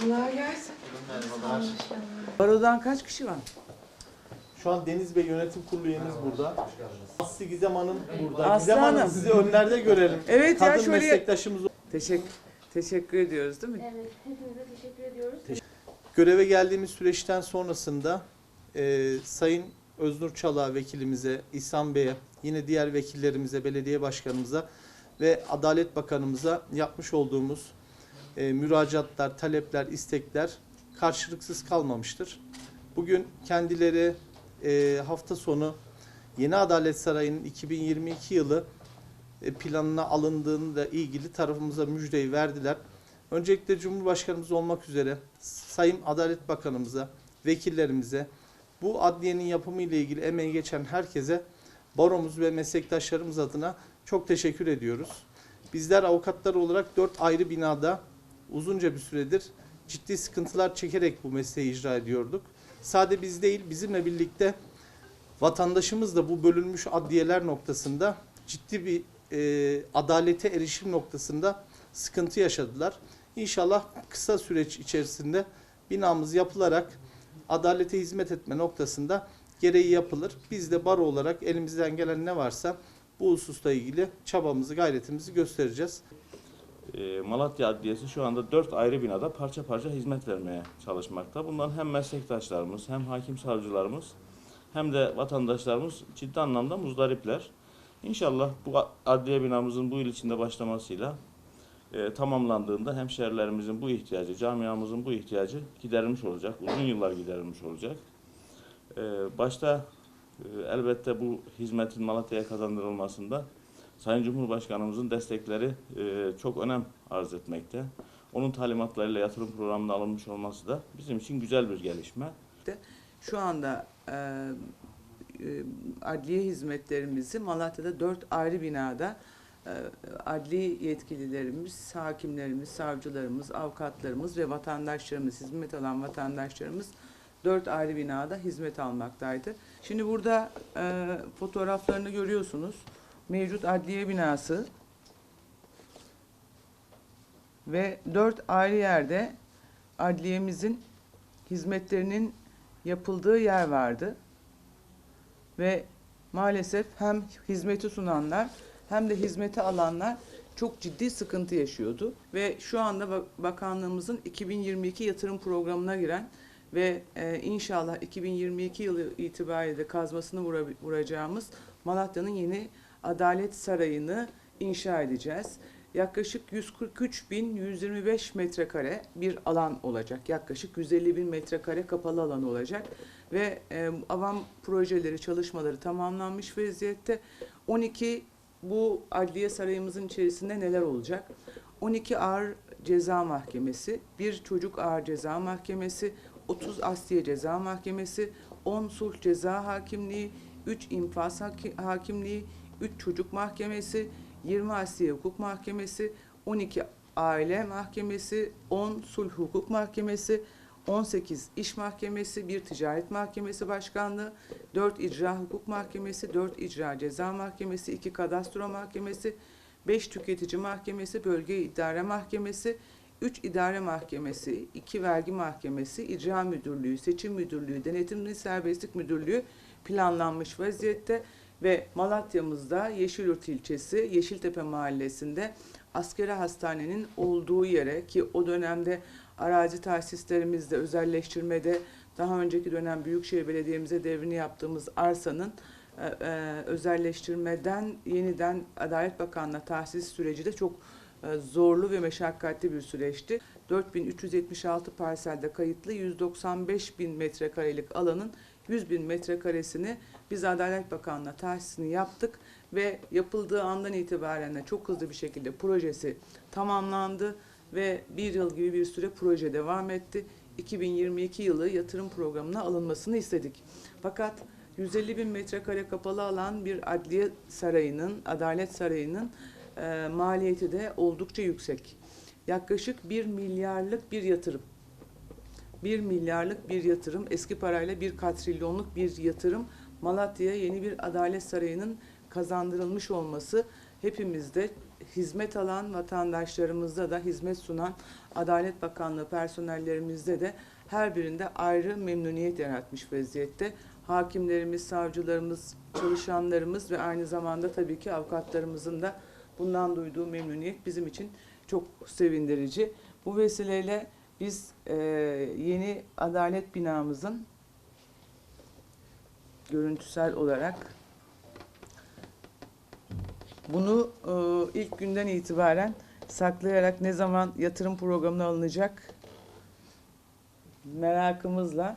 Kolay gelsin. Merhabalar. Barodan kaç kişi var? Şu an Deniz Bey yönetim kurulu üyemiz burada. Aslı Gizem Hanım burada. Aslı Gizem Hanım Hanım. sizi önlerde görelim. Evet ya Kadın şöyle meslektaşımız teşekkür teşekkür ediyoruz değil mi? Evet, hepinize teşekkür ediyoruz. Göreve geldiğimiz süreçten sonrasında e, Sayın Öznur Çalık vekilimize, İhsan Bey'e, yine diğer vekillerimize, belediye başkanımıza ve Adalet Bakanımıza yapmış olduğumuz e, müracaatlar, talepler, istekler karşılıksız kalmamıştır. Bugün kendileri e, hafta sonu Yeni Adalet Sarayı'nın 2022 yılı e, planına alındığında ilgili tarafımıza müjdeyi verdiler. Öncelikle Cumhurbaşkanımız olmak üzere Sayın Adalet Bakanımıza, vekillerimize, bu adliyenin yapımı ile ilgili emeği geçen herkese baromuz ve meslektaşlarımız adına çok teşekkür ediyoruz. Bizler avukatlar olarak dört ayrı binada uzunca bir süredir ciddi sıkıntılar çekerek bu mesleği icra ediyorduk. Sade biz değil, bizimle birlikte vatandaşımız da bu bölünmüş adliyeler noktasında ciddi bir e, adalete erişim noktasında sıkıntı yaşadılar. İnşallah kısa süreç içerisinde binamız yapılarak adalete hizmet etme noktasında gereği yapılır. Biz de baro olarak elimizden gelen ne varsa bu hususta ilgili çabamızı, gayretimizi göstereceğiz. E, Malatya Adliyesi şu anda dört ayrı binada parça parça hizmet vermeye çalışmakta. Bundan hem meslektaşlarımız, hem hakim savcılarımız, hem de vatandaşlarımız ciddi anlamda muzdaripler. İnşallah bu adliye binamızın bu yıl içinde başlamasıyla e, tamamlandığında hemşehrilerimizin bu ihtiyacı, camiamızın bu ihtiyacı giderilmiş olacak. Uzun yıllar giderilmiş olacak. E, başta e, elbette bu hizmetin Malatya'ya kazandırılmasında Sayın Cumhurbaşkanımızın destekleri e, çok önem arz etmekte. Onun talimatlarıyla yatırım programına alınmış olması da bizim için güzel bir gelişme. Şu anda e, e, adliye hizmetlerimizi Malatya'da dört ayrı binada e, adli yetkililerimiz, hakimlerimiz, savcılarımız, avukatlarımız ve vatandaşlarımız, hizmet alan vatandaşlarımız dört ayrı binada hizmet almaktaydı. Şimdi burada e, fotoğraflarını görüyorsunuz. Mevcut adliye binası ve dört ayrı yerde adliyemizin hizmetlerinin yapıldığı yer vardı. Ve maalesef hem hizmeti sunanlar hem de hizmeti alanlar çok ciddi sıkıntı yaşıyordu. Ve şu anda bak- bakanlığımızın 2022 yatırım programına giren ve e, inşallah 2022 yılı itibariyle de kazmasını vura- vuracağımız Malatya'nın yeni Adalet Sarayı'nı inşa edeceğiz. Yaklaşık 143.125 metrekare bir alan olacak. Yaklaşık 150 bin metrekare kapalı alan olacak. Ve e, avam projeleri, çalışmaları tamamlanmış vaziyette. 12 bu adliye sarayımızın içerisinde neler olacak? 12 ağır ceza mahkemesi, bir çocuk ağır ceza mahkemesi, 30 asliye ceza mahkemesi, 10 sulh ceza hakimliği, 3 infaz haki- hakimliği, 3 çocuk mahkemesi, 20 asliye hukuk mahkemesi, 12 aile mahkemesi, 10 sulh hukuk mahkemesi, 18 iş mahkemesi, 1 ticaret mahkemesi başkanlığı, 4 icra hukuk mahkemesi, 4 icra ceza mahkemesi, 2 kadastro mahkemesi, 5 tüketici mahkemesi, bölge idare mahkemesi, 3 idare mahkemesi, 2 vergi mahkemesi, icra müdürlüğü, seçim müdürlüğü, denetimli serbestlik müdürlüğü planlanmış vaziyette ve Malatya'mızda Yeşilyurt ilçesi Yeşiltepe mahallesinde askeri hastanenin olduğu yere ki o dönemde arazi tahsislerimizde özelleştirmede daha önceki dönem Büyükşehir Belediye'mize devrini yaptığımız arsanın e, e, özelleştirmeden yeniden Adalet Bakanlığı'na tahsis süreci de çok e, zorlu ve meşakkatli bir süreçti. 4376 parselde kayıtlı 195 bin metrekarelik alanın 100 bin metrekaresini biz Adalet Bakanlığı'na tahsisini yaptık ve yapıldığı andan itibaren de çok hızlı bir şekilde projesi tamamlandı ve bir yıl gibi bir süre proje devam etti. 2022 yılı yatırım programına alınmasını istedik. Fakat 150 bin metrekare kapalı alan bir adliye sarayının, adalet sarayının e, maliyeti de oldukça yüksek. Yaklaşık 1 milyarlık bir yatırım. 1 milyarlık bir yatırım, eski parayla 1 katrilyonluk bir yatırım Malatya'ya yeni bir adalet sarayının kazandırılmış olması hepimizde hizmet alan vatandaşlarımızda da hizmet sunan Adalet Bakanlığı personellerimizde de her birinde ayrı memnuniyet yaratmış vaziyette. Hakimlerimiz, savcılarımız, çalışanlarımız ve aynı zamanda tabii ki avukatlarımızın da bundan duyduğu memnuniyet bizim için çok sevindirici. Bu vesileyle biz e, yeni adalet binamızın görüntüsel olarak bunu e, ilk günden itibaren saklayarak ne zaman yatırım programına alınacak merakımızla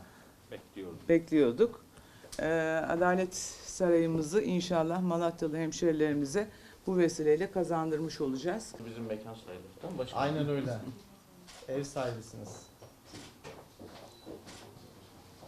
Bekliyorum. bekliyorduk. E, Adalet Sarayımızı inşallah Malatyalı hemşerilerimize bu vesileyle kazandırmış olacağız. Bizim mekan sayılır. Aynen öyle. Ev sahibisiniz.